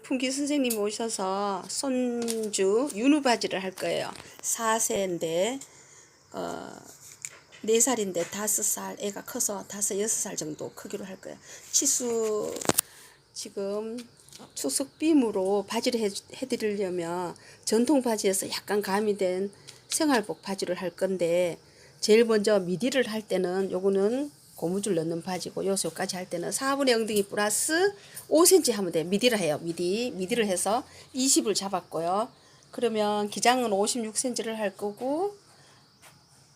풍기 선생님이 오셔서 손주 윤우 바지를 할 거예요. 4세인데 어, 4살인데 5살 애가 커서 5, 6살 정도 크기로 할 거예요. 치수 지금 추석 빔으로 바지를 해, 해드리려면 전통 바지에서 약간 가미된 생활복 바지를 할 건데 제일 먼저 미디를 할 때는 요거는 고무줄 넣는 바지고 요소까지 할 때는 4분의 엉덩이 플러스 5cm 하면 돼요. 미디를 해요. 미디. 미디를 해서 20을 잡았고요. 그러면 기장은 56cm를 할 거고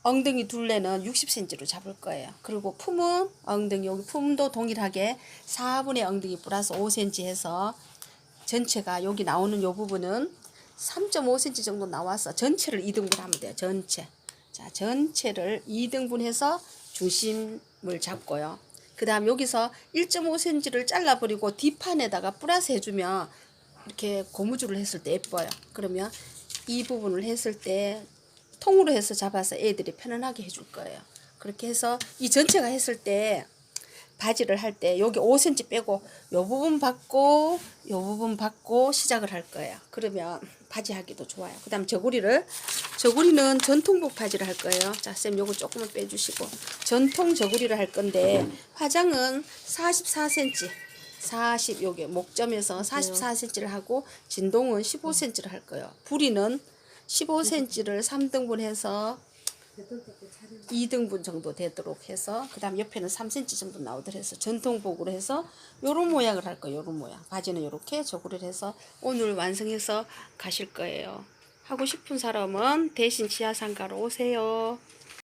엉덩이 둘레는 60cm로 잡을 거예요. 그리고 품은 엉덩이 여기 품도 동일하게 4분의 엉덩이 플러스 5cm 해서 전체가 여기 나오는 요 부분은 3.5cm 정도 나와서 전체를 2등분 하면 돼요. 전체. 자, 전체를 2등분해서 중심 을 잡고요. 그 다음 여기서 1.5cm를 잘라버리고 뒷판에다가 플러스 해주면 이렇게 고무줄을 했을 때 예뻐요. 그러면 이 부분을 했을 때 통으로 해서 잡아서 애들이 편안하게 해줄 거예요. 그렇게 해서 이 전체가 했을 때 바지를 할 때 여기 5cm 빼고 요 부분 받고 요 부분 받고 시작을 할 거예요. 그러면 바지 하기도 좋아요. 그 다음 저고리를 저고리는 전통복 바지를 할 거예요. 자, 쌤 요거 조금만 빼주시고 전통 저고리를 할 건데 화장은 44cm 40 요게 목점에서 44cm를 하고 진동은 15cm를 할 거예요. 부리는 15cm를 3등분 해서 2등분 정도 되도록 해서 그 다음 옆에는 3cm 정도 나오도록 해서 전통복으로 해서 요런 모양을 할 거예요. 요런 모양. 바지는 요렇게 저고리를 해서 오늘 완성해서 가실 거예요. 하고 싶은 사람은 대신 지하상가로 오세요.